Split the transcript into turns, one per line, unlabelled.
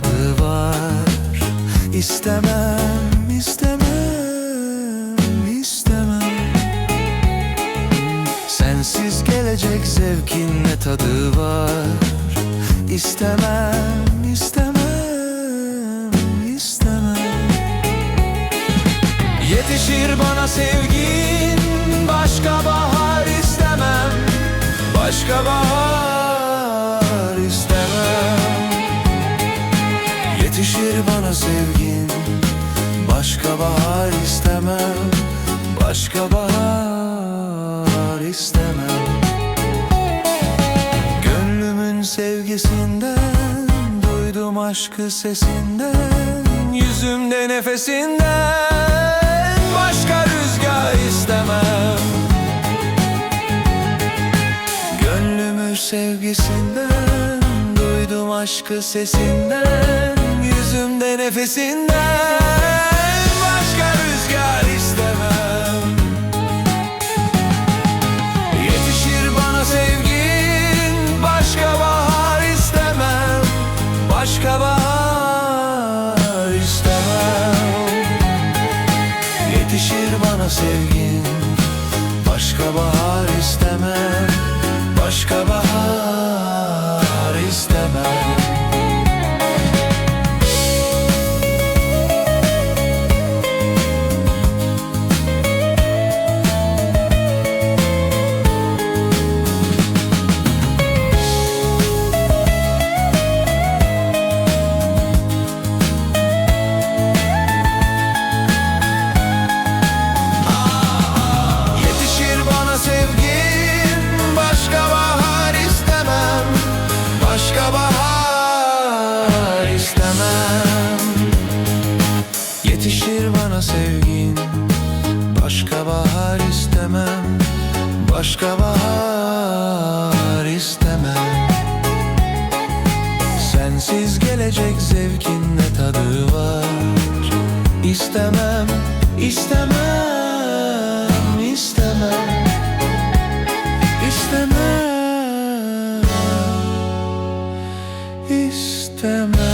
tadı var. İstemem, istemem, istemem. Sensiz gelecek zevkin ne tadı var? İstemem, istemem, istemem. Yetişir bana sevgin Başka bahar istemem. Başka bahar Başka bahar istemem. Gönlümün sevgisinden Duydum aşkı sesinden Yüzümde nefesinden Başka rüzgar istemem. Gönlümün sevgisinden Duydum aşkı sesinden Yüzümde nefesinden Yetişir bana sevgin. Başka bahar istemem Başka bahar bahar istemem Başka bahar istemem. Sensiz gelecek zevkin ne tadı var? İstemem, istemem, istemem. İstemem, istemem.